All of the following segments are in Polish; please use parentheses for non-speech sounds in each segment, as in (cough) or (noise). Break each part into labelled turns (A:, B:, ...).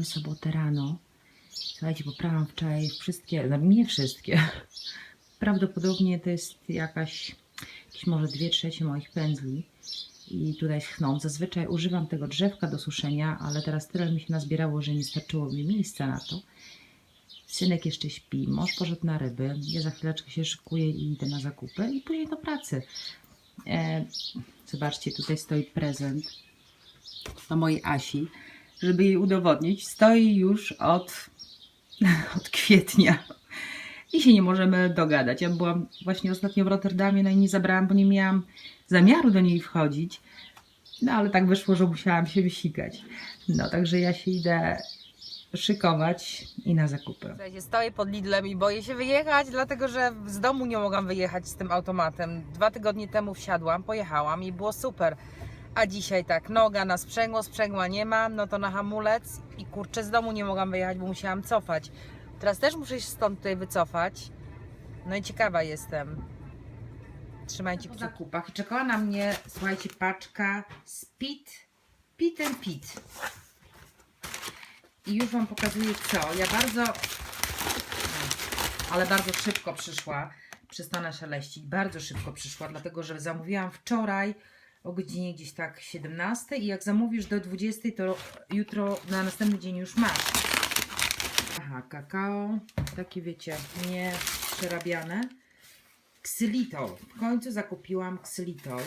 A: Mamy sobotę rano. Słuchajcie, poprawiam wczoraj wszystkie, no nie wszystkie. (laughs) Prawdopodobnie to jest jakaś, jakieś może dwie trzecie moich pędzli. I tutaj schnąć. Zazwyczaj używam tego drzewka do suszenia, ale teraz tyle mi się nazbierało, że nie starczyło mi miejsca na to. Synek jeszcze śpi, mąż poszedł na ryby. Ja za chwileczkę się szykuję i idę na zakupy i później do pracy. E, zobaczcie, tutaj stoi prezent dla mojej Asi, żeby jej udowodnić. Stoi już od, (laughs) od kwietnia i się nie możemy dogadać. Ja byłam właśnie ostatnio w Rotterdamie, no i nie zabrałam, bo nie miałam zamiaru do niej wchodzić. No ale tak wyszło, że musiałam się wysikać. No także ja się idę szykować i na zakupy.
B: Słuchajcie, stoję pod Lidlem i boję się wyjechać, dlatego że z domu nie mogłam wyjechać z tym automatem. Dwa tygodnie temu wsiadłam, pojechałam i było super. A dzisiaj tak, noga na sprzęgło, sprzęgła nie mam, no to na hamulec i kurczę, z domu nie mogłam wyjechać, bo musiałam cofać. Teraz też muszę się stąd tutaj wycofać. No i ciekawa jestem. Trzymajcie
A: po zakupach i czekała na mnie, słuchajcie, paczka Speed, Pit and Pit. I już Wam pokazuję co. Ja bardzo, ale bardzo szybko przyszła, przestanę szeleścić, bardzo szybko przyszła, dlatego że zamówiłam wczoraj o godzinie gdzieś tak 17 i jak zamówisz do 20, to jutro na następny dzień już masz. Aha, kakao, takie wiecie, nie przerabiane. Ksylitol. W końcu zakupiłam ksylitol,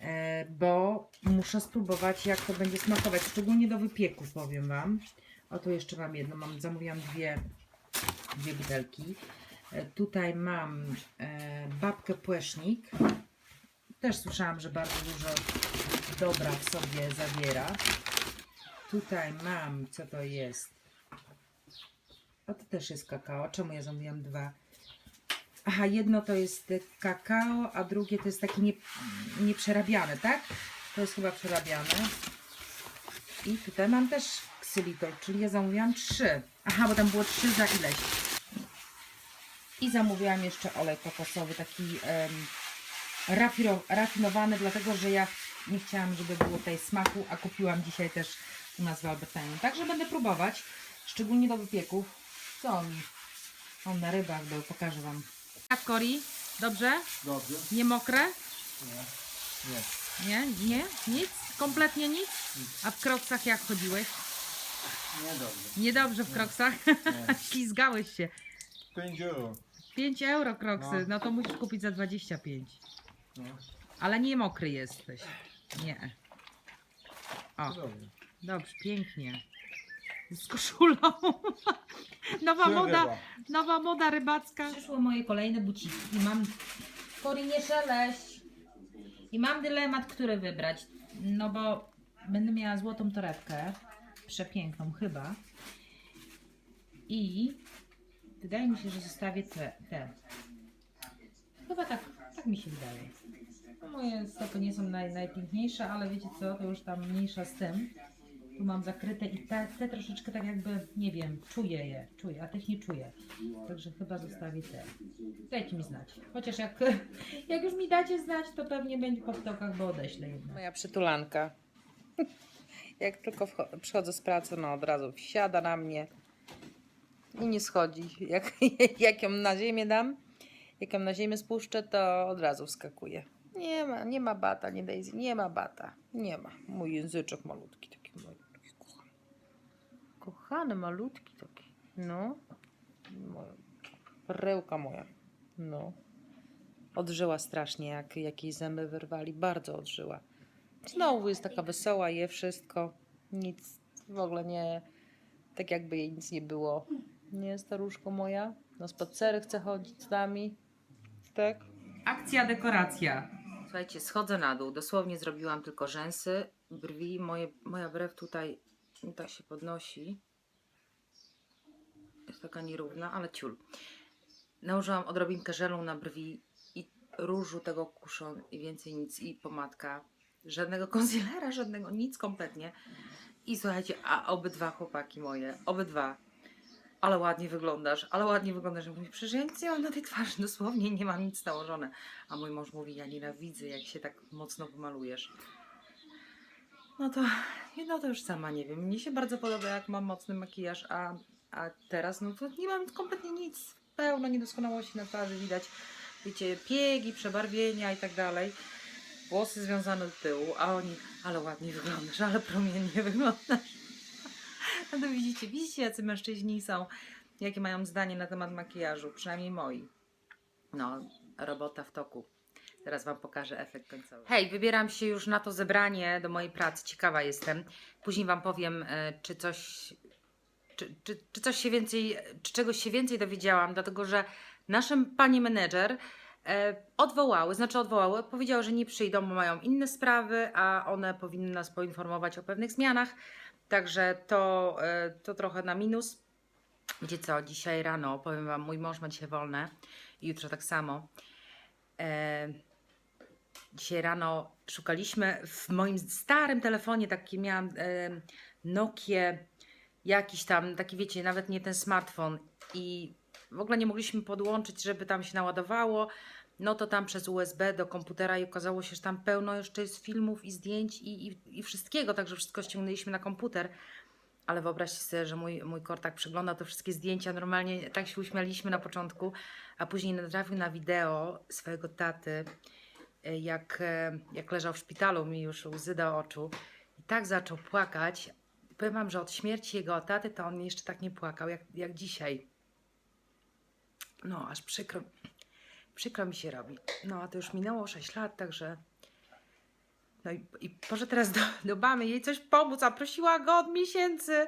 A: e, bo muszę spróbować, jak to będzie smakować. Szczególnie do wypieku, powiem Wam. O, tu jeszcze mam jedno. Mam, zamówiłam dwie, dwie butelki. E, tutaj mam e, babkę płesznik. Też słyszałam, że bardzo dużo dobra w sobie zawiera. Tutaj mam, co to jest? O, to też jest kakao. Czemu ja zamówiłam dwa? Aha, jedno to jest kakao, a drugie to jest takie nie, nieprzerabiane, tak? To jest chyba przerabiane. I tutaj mam też ksylitol, czyli ja zamówiłam trzy. Aha, bo tam było trzy za ileś. I zamówiłam jeszcze olej kokosowy, taki rafiro, rafinowany, dlatego że ja nie chciałam, żeby było tutaj smaku, a kupiłam dzisiaj też u nas w Albertanie. Także będę próbować, szczególnie do wypieków. Co oni? On na rybach był, pokażę Wam. Jak Kori? Dobrze?
C: Dobrze?
A: Nie mokre?
C: Nie. Nie.
A: Nie? Nie? Nic? Kompletnie nic? A w kroksach jak chodziłeś?
C: Nie dobrze.
A: Niedobrze w kroksach?
C: Nie. (laughs)
A: Ślizgałeś się.
C: 5 euro.
A: 5 euro kroksy,
C: No.
A: no to musisz kupić za 25.
C: No.
A: Ale nie mokry jesteś. Nie. O,
C: Dobrze.
A: dobrze, pięknie. Z koszulą. (laughs) Nowa moda, nowa moda rybacka. Przyszły moje kolejne buciki i mam... Kori, nie szeleść. I mam dylemat, który wybrać. No bo będę miała złotą torebkę. Przepiękną chyba. I wydaje mi się, że zostawię te. te. Chyba tak, tak mi się wydaje. No moje stopy nie są naj, najpiękniejsze, ale wiecie co, to już tam mniejsza z tym. Tu mam zakryte i te, te troszeczkę tak jakby, nie wiem, czuję je, czuję, a tych nie czuję. Także chyba zostawię te. Dajcie mi znać. Chociaż jak, (laughs) jak już mi dacie znać, to pewnie będzie po ptokach, bo odeślę.
B: Moja przytulanka. (laughs) Jak tylko przychodzę z pracy, no od razu wsiada na mnie i nie schodzi. Jak, (laughs) jak ją na ziemię dam, jak ją na ziemię spuszczę, to od razu wskakuje. Nie ma, nie ma bata, nie Daisy, nie ma bata. Nie ma. Mój języczek malutki, taki taki kochany. Malutki taki. No. Perełka moja. No. Odżyła strasznie, jak, jak jej zęby wyrwali. Bardzo odżyła. Znowu jest taka wesoła, je wszystko. Nic w ogóle nie. Tak jakby jej nic nie było. Nie, staruszko moja. Na spacery chce chodzić z nami. Tak?
A: Akcja, dekoracja. Słuchajcie, schodzę na dół. Dosłownie zrobiłam tylko rzęsy, brwi. Moje, moja brew tutaj tak się podnosi. Jest taka nierówna, ale ciul. Nałożyłam odrobinkę żelu na brwi i różu tego kuszon i więcej nic. I pomadka. Żadnego konsilera, żadnego, nic kompletnie. I słuchajcie, a obydwa chłopaki moje, obydwa. Ale ładnie wyglądasz, ale ładnie wyglądasz. Ja mówię, przecież ja nie mam na tej twarzy, dosłownie nie mam nic nałożone. A mój mąż mówi, ja nienawidzę, jak się tak mocno pomalujesz. No to no to już sama nie wiem. Mnie się bardzo podoba, jak mam mocny makijaż, a, a teraz no to nie mam kompletnie nic. Pełno niedoskonałości na twarzy widać. Wiecie, piegi, przebarwienia i tak dalej. Włosy związane do tyłu, a oni, ale ładnie wyglądasz, ale promiennie wyglądasz. To widzicie, widzicie, jacy mężczyźni są, jakie mają zdanie na temat makijażu, przynajmniej moi. No, robota w toku. Teraz Wam pokażę efekt końcowy. Hej, wybieram się już na to zebranie do mojej pracy. Ciekawa jestem. Później Wam powiem, e, czy coś, czy, czy, czy coś się więcej, czy czegoś się więcej dowiedziałam, dlatego że naszym pani menedżer e, odwołały, znaczy odwołały, powiedziały, że nie przyjdą, bo mają inne sprawy, a one powinny nas poinformować o pewnych zmianach. Także to, e, to trochę na minus. Wiecie co, dzisiaj rano, powiem Wam, mój mąż ma dzisiaj wolne i jutro tak samo. E, dzisiaj rano szukaliśmy w moim starym telefonie, taki miałam e, Nokia, jakiś tam, taki wiecie, nawet nie ten smartfon i w ogóle nie mogliśmy podłączyć, żeby tam się naładowało. No to tam przez USB do komputera i okazało się, że tam pełno jeszcze jest filmów i zdjęć i, i, i wszystkiego, także wszystko ściągnęliśmy na komputer. Ale wyobraźcie sobie, że mój, mój kortak przeglądał te wszystkie zdjęcia. Normalnie tak się uśmialiśmy na początku, a później natrafił na wideo swojego taty, e, jak, e, jak leżał w szpitalu, mi już łzy do oczu. I tak zaczął płakać. Powiem wam, że od śmierci jego taty to on jeszcze tak nie płakał, jak, jak dzisiaj. No, aż przykro, przykro mi się robi. No, a to już minęło 6 lat, także... No i, i może teraz do, do mamy jej coś pomóc, a prosiła go od miesięcy,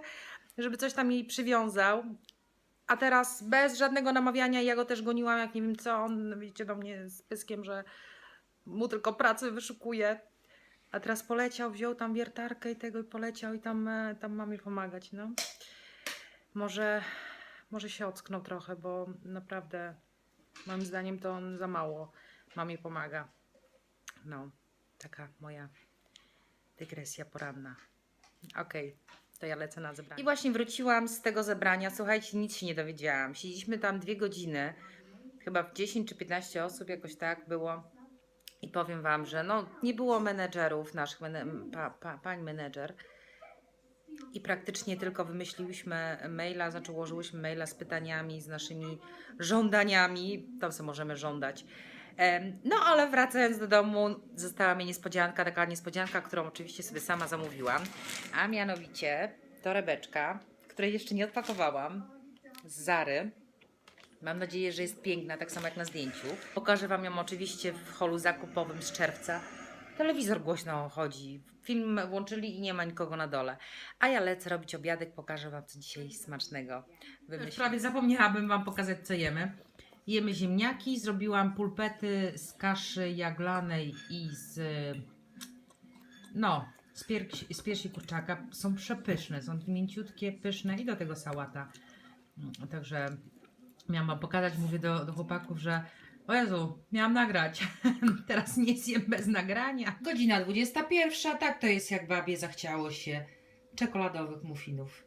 A: żeby coś tam jej przywiązał. A teraz bez żadnego namawiania, ja go też goniłam, jak nie wiem co, on wiecie do mnie z pyskiem, że mu tylko pracy wyszukuje. A teraz poleciał, wziął tam wiertarkę i tego i poleciał i tam, e, tam mamie pomagać, no. Może, może się ocknął trochę, bo naprawdę moim zdaniem to on za mało mamie pomaga. No, taka moja dygresja poranna. Okej, to ja lecę na zebranie. I właśnie wróciłam z tego zebrania. Słuchajcie, nic się nie dowiedziałam. Siedzieliśmy tam dwie godziny, chyba w 10 czy 15 osób, jakoś tak było. I powiem Wam, że no, nie było menedżerów, naszych mene- pa, pa, pań menedżer. I praktycznie tylko wymyśliłyśmy maila, znaczy ułożyłyśmy maila z pytaniami, z naszymi żądaniami. Tam co możemy żądać. No, ale wracając do domu, została mi niespodzianka, taka niespodzianka, którą oczywiście sobie sama zamówiłam. A mianowicie torebeczka, której jeszcze nie odpakowałam, z Zary. Mam nadzieję, że jest piękna, tak samo jak na zdjęciu. Pokażę Wam ją oczywiście w holu zakupowym z czerwca. Telewizor głośno chodzi. Film włączyli i nie ma nikogo na dole. A ja lecę robić obiadek, pokażę Wam co dzisiaj smacznego wymyśliłam.
D: Prawie zapomniałabym Wam pokazać, co jemy. Jemy ziemniaki, zrobiłam pulpety z kaszy jaglanej i z no, z, piersi, z piersi kurczaka. Są przepyszne, są mięciutkie, pyszne i do tego sałata. Także miałam Wam pokazać, mówię do, do chłopaków, że o Jezu, miałam nagrać. (laughs) Teraz nie zjem bez nagrania. Godzina 21, tak to jest jak babie zachciało się czekoladowych muffinów.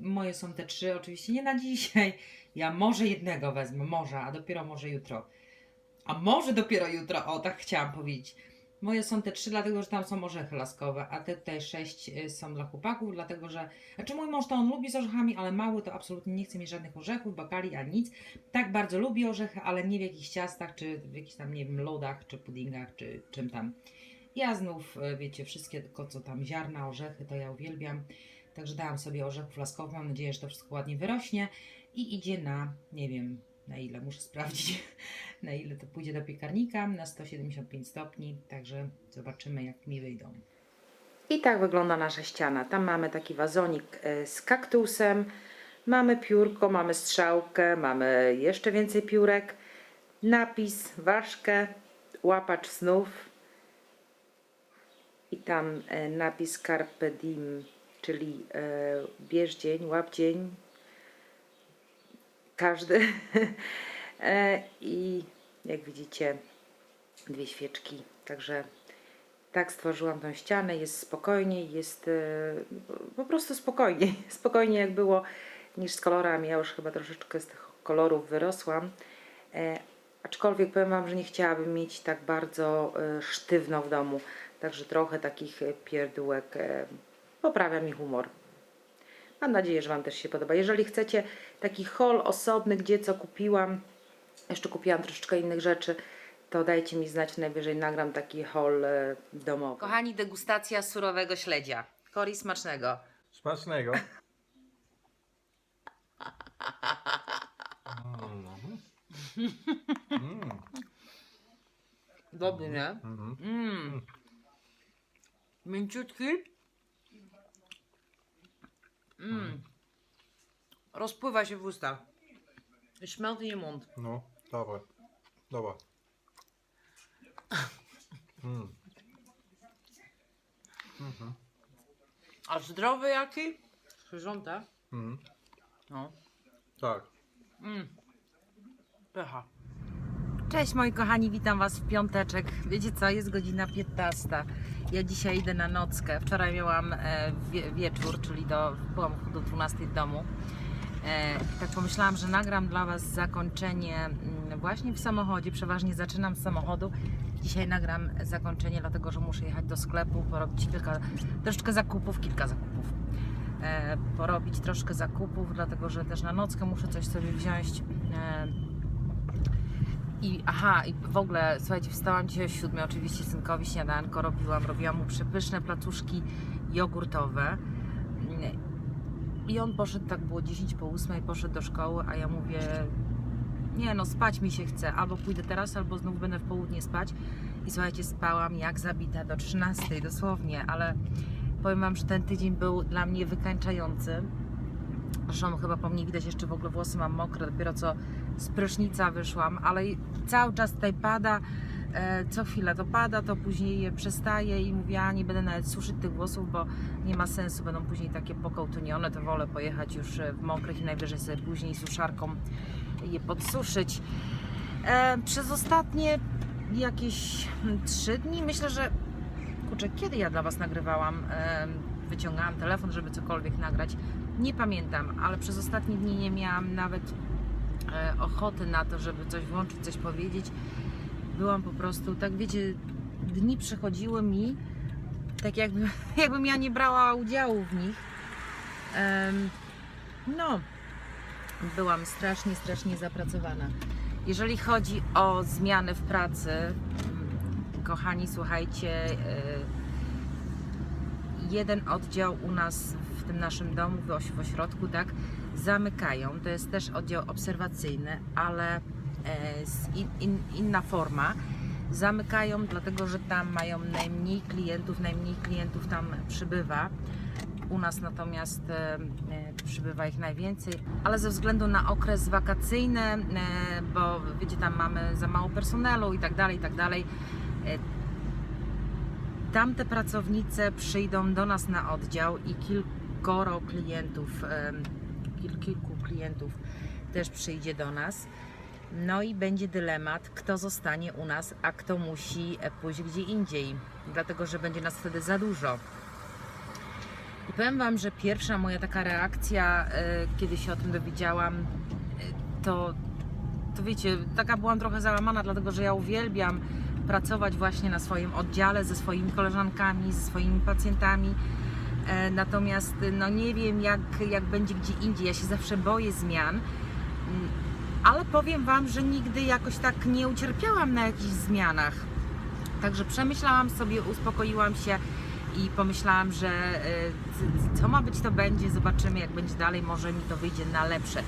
D: Moje są te trzy, oczywiście nie na dzisiaj. Ja może jednego wezmę, może, a dopiero może jutro. A może dopiero jutro, o tak chciałam powiedzieć. Moje są te trzy, dlatego że tam są orzechy laskowe, a te tutaj sześć y, są dla chłopaków, dlatego że. Znaczy mój mąż to on lubi z orzechami, ale mały to absolutnie nie chce mieć żadnych orzechów, bakali, ani nic. Tak bardzo lubi orzechy, ale nie w jakichś ciastach, czy w jakichś tam, nie wiem, lodach, czy puddingach, czy czym tam. Ja znów, y, wiecie, wszystkie tylko co tam ziarna, orzechy, to ja uwielbiam. Także dałam sobie orzechów laskowych, mam nadzieję, że to wszystko ładnie wyrośnie i idzie na, nie wiem na ile, muszę sprawdzić, (laughs) na ile to pójdzie do piekarnika, na 175 stopni, także zobaczymy jak mi wyjdą.
A: I tak wygląda nasza ściana. Tam mamy taki wazonik e, z kaktusem, mamy piórko, mamy strzałkę, mamy jeszcze więcej piórek, napis, ważkę, łapacz snów i tam e, napis Carpe Diem, czyli e, bierz dzień, łap dzień, każdy. (laughs) E, I jak widzicie, dwie świeczki, także tak stworzyłam tą ścianę, jest spokojniej, jest e, po prostu spokojniej, (laughs) spokojniej jak było niż z kolorami. Ja już chyba troszeczkę z tych kolorów wyrosłam. E, aczkolwiek powiem Wam, że nie chciałabym mieć tak bardzo sztywno w domu, także trochę takich pierdółek
E: poprawia mi humor. Mam nadzieję, że Wam też się podoba. Jeżeli chcecie taki haul osobny, gdzie co kupiłam, jeszcze kupiłam troszeczkę innych rzeczy, to dajcie mi znać, najwyżej nagram taki haul e, domowy. Kochani, degustacja surowego śledzia. Kori smacznego.
C: Smacznego. (laughs) Mm.
E: Dobry, nie?
C: Mhm.
E: Mm. Mięciutki. Mm. Rozpływa się w ustach. Je mond.
C: No, dobra. Dobra. Mm. Mhm.
E: A zdrowy jaki? Zwierzęta?
C: Mhm.
E: No.
C: Tak.
E: Mm. Pycha.
A: Cześć moi kochani, witam Was w piąteczek. Wiecie co, jest godzina 15. Ja dzisiaj idę na nockę. Wczoraj miałam e, wie, wieczór, czyli do, byłam do 12 w domu. E, tak pomyślałam, że nagram dla Was zakończenie mm, właśnie w samochodzie. Przeważnie zaczynam z samochodu. Dzisiaj nagram zakończenie, dlatego że muszę jechać do sklepu, porobić kilka, troszeczkę zakupów, kilka zakupów. E, porobić troszkę zakupów, dlatego że też na nockę muszę coś sobie wziąć. I aha, i w ogóle, słuchajcie, wstałam dzisiaj o siódmej, oczywiście synkowi śniadanko robiłam, robiłam mu przepyszne placuszki jogurtowe. I on poszedł, tak było 10 po 8, poszedł do szkoły, a ja mówię, nie no, spać mi się chce, albo pójdę teraz, albo znów będę w południe spać. I słuchajcie, spałam jak zabita do 13 dosłownie, ale powiem Wam, że ten tydzień był dla mnie wykańczający. Zresztą chyba po mnie widać jeszcze w ogóle włosy mam mokre, dopiero co z prysznica wyszłam, ale cały czas tutaj pada, e, co chwilę to pada, to później je przestaje i mówię, a nie będę nawet suszyć tych włosów, bo nie ma sensu, będą później takie pokołtunione, to wolę pojechać już e, w mokrych i najwyżej sobie później suszarką je podsuszyć. E, przez ostatnie jakieś trzy dni myślę, że kurczę, kiedy ja dla Was nagrywałam, wyciągałam telefon, żeby cokolwiek nagrać, nie pamiętam, ale przez ostatnie dni nie miałam nawet e, ochoty na to, żeby coś włączyć, coś powiedzieć. Byłam po prostu, tak wiecie, dni przechodziły mi, tak jakby, (laughs) jakbym ja nie brała udziału w nich. No, byłam strasznie, strasznie zapracowana. Jeżeli chodzi o zmiany w pracy, mm, kochani, słuchajcie, e, jeden oddział u nas w tym naszym domu, w oś- w ośrodku, tak, zamykają. To jest też oddział obserwacyjny, ale e, in, in, inna forma. Zamykają, dlatego że tam mają najmniej klientów, najmniej klientów tam przybywa. U nas natomiast e, e, przybywa ich najwięcej, ale ze względu na okres wakacyjny, bo wiecie, tam mamy za mało personelu i tak dalej, i tak dalej, tamte pracownice przyjdą do nas na oddział i kilkoro klientów, kilku klientów też przyjdzie do nas. No i będzie dylemat, kto zostanie u nas, a kto musi e, pójść gdzie indziej, dlatego że będzie nas wtedy za dużo. I powiem Wam, że pierwsza moja taka reakcja, e, kiedy się o tym dowiedziałam, e, to, to wiecie, taka byłam trochę załamana, dlatego że ja uwielbiam pracować właśnie na swoim oddziale ze swoimi koleżankami, ze swoimi pacjentami. E, Natomiast no nie wiem jak, jak będzie gdzie indziej. Ja się zawsze boję zmian. Mm, Ale powiem Wam, że nigdy jakoś tak nie ucierpiałam na jakichś zmianach. Także przemyślałam sobie, uspokoiłam się i pomyślałam, że e, co ma być, to będzie. Zobaczymy, jak będzie dalej. Może mi to wyjdzie na lepsze.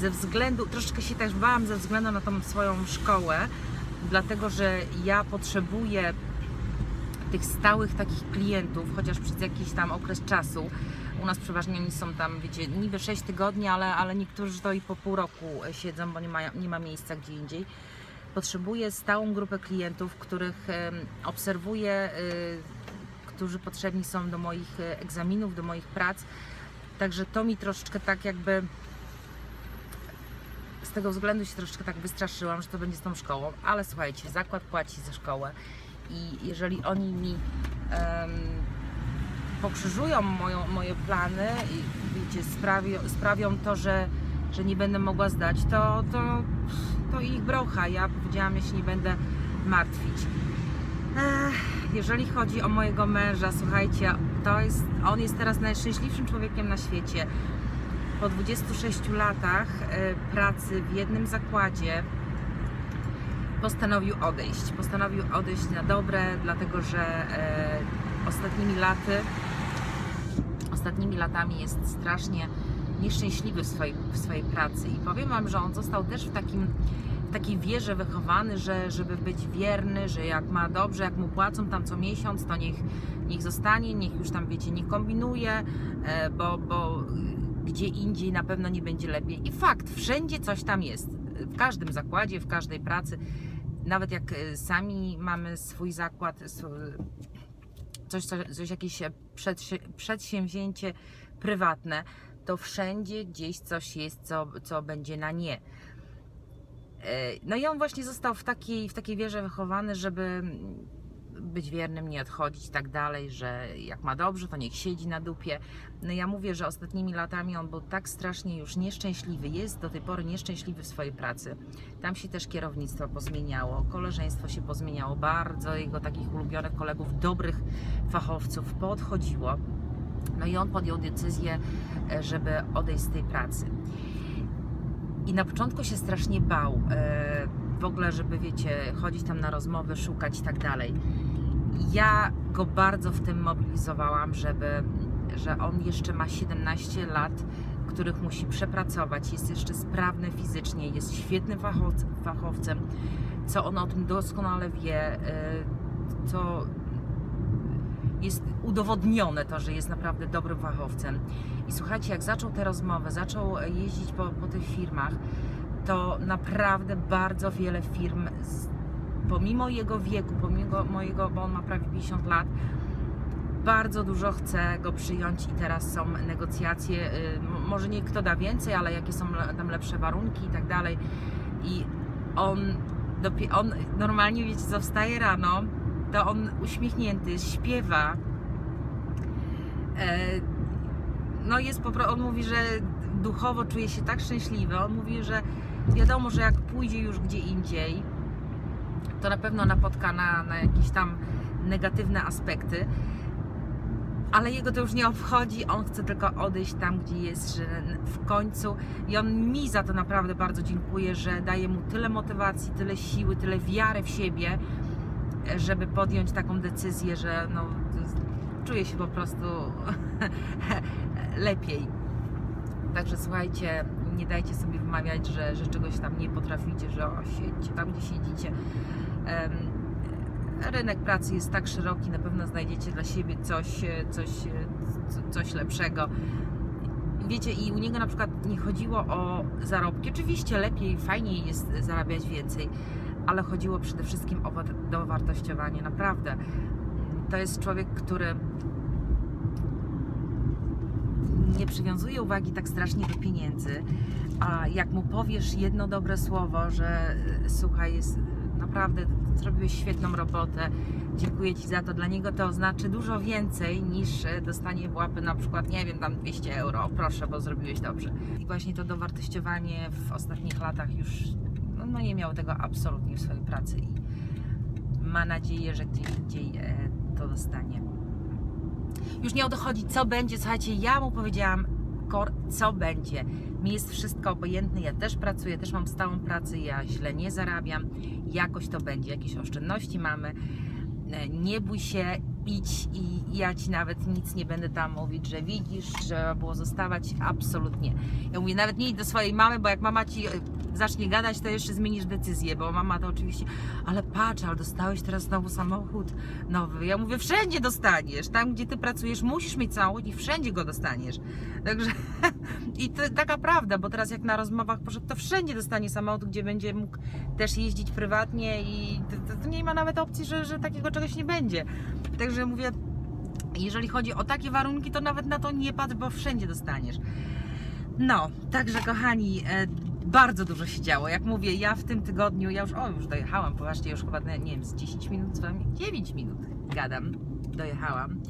A: Ze względu, troszeczkę się też bałam ze względu na tą swoją szkołę, dlatego że ja potrzebuję tych stałych takich klientów, chociaż przez jakiś tam okres czasu. U nas przeważnie oni są tam, wiecie, niby 6 tygodni, ale, ale niektórzy to i po pół roku siedzą, bo nie ma, nie ma miejsca gdzie indziej. Potrzebuję stałą grupę klientów, których obserwuję, y, którzy potrzebni są do moich e, egzaminów, do moich prac. Także to mi troszeczkę tak jakby z tego względu się troszeczkę tak wystraszyłam, że to będzie z tą szkołą, ale słuchajcie, zakład płaci za szkołę i jeżeli oni mi em, pokrzyżują moją, moje plany i wiecie, sprawią, sprawią to, że, że nie będę mogła zdać, to, to, to ich brocha. Ja powiedziałam, ja się nie będę martwić. Ech, jeżeli chodzi o mojego męża, słuchajcie, to jest, on jest teraz najszczęśliwszym człowiekiem na świecie. Po 26 latach e, pracy w jednym zakładzie postanowił odejść. Postanowił odejść na dobre, dlatego że e, ostatnimi laty, ostatnimi latami jest strasznie nieszczęśliwy w swojej, w swojej pracy. I powiem Wam, że on został też w takim takiej wierze wychowany, że żeby być wierny, że jak ma dobrze, jak mu płacą tam co miesiąc, to niech, niech zostanie, niech już tam wiecie, nie kombinuje, e, bo, bo gdzie indziej na pewno nie będzie lepiej. I fakt, wszędzie coś tam jest. W każdym zakładzie, w każdej pracy. Nawet jak e, sami mamy swój zakład, coś, coś, coś jakieś przedsi- przedsięwzięcie prywatne, to wszędzie gdzieś coś jest, co, co będzie na nie. E, No i on właśnie został w takiej, w takiej wierze wychowany, żeby być wiernym, nie odchodzić tak dalej, że jak ma dobrze, to niech siedzi na dupie. No ja mówię, że ostatnimi latami on był tak strasznie już nieszczęśliwy, jest do tej pory nieszczęśliwy w swojej pracy. Tam się też kierownictwo pozmieniało, koleżeństwo się pozmieniało, bardzo jego takich ulubionych kolegów, dobrych fachowców podchodziło. No i on podjął decyzję, e, żeby odejść z tej pracy. I na początku się strasznie bał. e, W ogóle, żeby wiecie, chodzić tam na rozmowy, szukać i tak dalej. Ja go bardzo w tym mobilizowałam, żeby, że on jeszcze ma 17 lat, których musi przepracować. Jest jeszcze sprawny fizycznie, jest świetnym fachow- fachowcem, co on o tym doskonale wie, e, co jest udowodnione to, że jest naprawdę dobrym fachowcem. I słuchajcie, jak zaczął te rozmowy, zaczął jeździć po, po tych firmach, to naprawdę bardzo wiele firm, pomimo jego wieku, pomimo mojego, bo on ma prawie 50 lat, bardzo dużo chce go przyjąć i teraz są negocjacje, y, może nie kto da więcej, ale jakie są tam lepsze warunki i tak dalej. I on, on normalnie, wiecie, co wstaje rano, to on uśmiechnięty, śpiewa. E, no jest po prostu, on mówi, że duchowo czuje się tak szczęśliwy. On mówi, że wiadomo, że jak pójdzie już gdzie indziej, to na pewno napotka na, na jakieś tam negatywne aspekty. Ale jego to już nie obchodzi, on chce tylko odejść tam, gdzie jest, że w końcu i on mi za to naprawdę bardzo dziękuję, że daje mu tyle motywacji, tyle siły, tyle wiary w siebie, żeby podjąć taką decyzję, że no, czuję się po prostu (laughs) lepiej. Także słuchajcie, nie dajcie sobie wmawiać, że, że czegoś tam nie potraficie, że o, tam, gdzie siedzicie. Rynek pracy jest tak szeroki, na pewno znajdziecie dla siebie coś, e, coś, e, co- coś lepszego. Wiecie, i u niego na przykład nie chodziło o zarobki. Oczywiście lepiej, fajniej jest zarabiać więcej, ale chodziło przede wszystkim o wa- dowartościowanie. Naprawdę. To jest człowiek, który nie przywiązuje uwagi tak strasznie do pieniędzy, a jak mu powiesz jedno dobre słowo, że y, słuchaj, jest y, naprawdę zrobiłeś świetną robotę, dziękuję Ci za to, dla niego to znaczy dużo więcej niż y, dostanie w łapy na przykład, nie wiem, tam 200 euro, proszę, bo zrobiłeś dobrze. I właśnie to dowartościowanie w ostatnich latach już no, no nie miał tego absolutnie w swojej pracy i ma nadzieję, że gdzieś indziej e, to dostanie. Już nie o to chodzi, co będzie. Słuchajcie, ja mu powiedziałam, Kor, co będzie. Mi jest wszystko obojętne, ja też pracuję, też mam stałą pracę, ja źle nie zarabiam, jakoś to będzie, jakieś oszczędności mamy. E, Nie bój się, idź i ja ci nawet nic nie będę tam mówić, że widzisz, trzeba było zostawać. Absolutnie. Ja mówię, nawet nie idź do swojej mamy, bo jak mama ci e, zacznie gadać, to jeszcze zmienisz decyzję, bo mama to oczywiście, ale patrz, ale dostałeś teraz znowu samochód nowy. Ja mówię, wszędzie dostaniesz. Tam, gdzie ty pracujesz, musisz mieć samochód i wszędzie go dostaniesz. Także (laughs) i to taka prawda, bo teraz jak na rozmowach poszedł, to wszędzie dostanie samochód, gdzie będzie mógł też jeździć prywatnie i to, to, nie ma nawet opcji, że, że takiego czegoś nie będzie. Także mówię, jeżeli chodzi o takie warunki, to nawet na to nie patrz, bo wszędzie dostaniesz. No, także kochani, e, bardzo dużo się działo. Jak mówię, ja w tym tygodniu, ja już, o, już dojechałam, poważnie, już chyba, nie wiem, z 10 minut z wami, 9 minut gadam, dojechałam.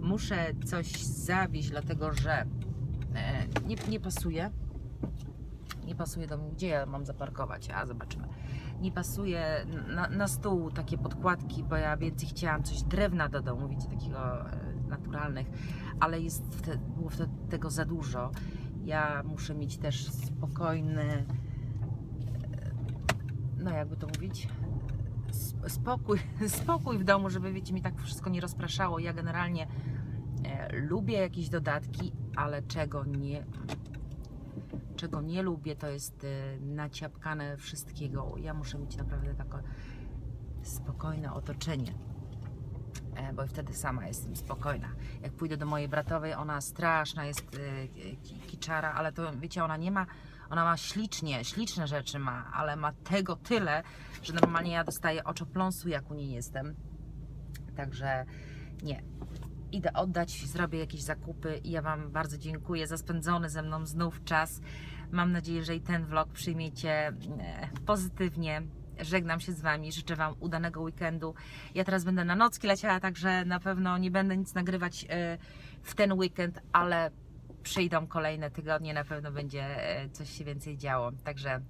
A: Muszę coś zawieźć, dlatego że e, nie, nie pasuje. Nie pasuje do mnie, gdzie ja mam zaparkować, a zobaczymy. Nie pasuje na, na stół takie podkładki, bo ja więcej chciałam coś drewna do domu, wiecie, takiego e, naturalnych, ale jest było wtedy tego za dużo. Ja muszę mieć też spokojny, e, no jakby to mówić, sp- spokój, (laughs) spokój w domu, żeby wiecie, mi tak wszystko nie rozpraszało. Ja generalnie e, lubię jakieś dodatki, ale czego nie, czego nie lubię, to jest e, naciapkane wszystkiego. Ja muszę mieć naprawdę takie spokojne otoczenie. E, Bo wtedy sama jestem spokojna. Jak pójdę do mojej bratowej, ona straszna jest e, ki- kiczara, ale to wiecie, ona nie ma, ona ma ślicznie, śliczne rzeczy ma, ale ma tego tyle, że normalnie ja dostaję oczopląsu, jak u niej jestem. Także nie. Idę oddać, zrobię jakieś zakupy i ja Wam bardzo dziękuję za spędzony ze mną znów czas. Mam nadzieję, że i ten vlog przyjmiecie e, pozytywnie. Żegnam się z Wami, życzę Wam udanego weekendu. Ja teraz będę na nocki leciała, także na pewno nie będę nic nagrywać e, w ten weekend, ale przyjdą kolejne tygodnie, na pewno będzie e, coś się więcej działo. Także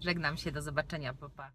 A: żegnam się, do zobaczenia, papa. Pa.